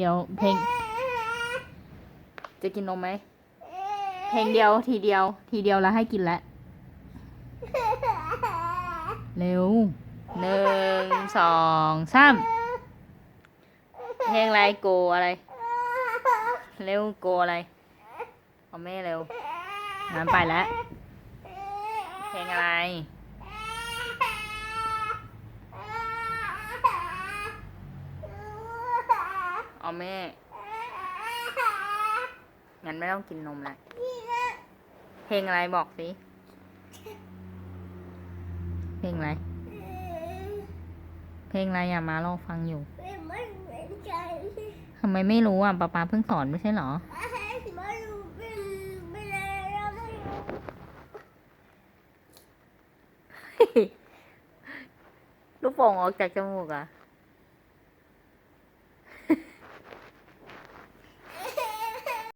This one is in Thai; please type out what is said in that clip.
เดี๋ยวเพลง จะกินนมไหม เพลงเดียวทีเดียว ทีเดียวแล้วให้กินแล้วเร็วหนึ่งสองสามเพลงอะไรโกอะไร เร็วโกอะไรเอาแม่เร็วน้ำไปแล้วเพลงอะไร เอา แม่ งั้นไม่ต้องกินนมละเพลงอะไรบอกสิ เพลงอะไร เพลงอะไรอะมาลองฟังอยู่ทำไมไม่รู้อะป๊าป๊าเพิ่งสอนไม่ใช่เหรอลูกโป่งออกจากจมูกอะ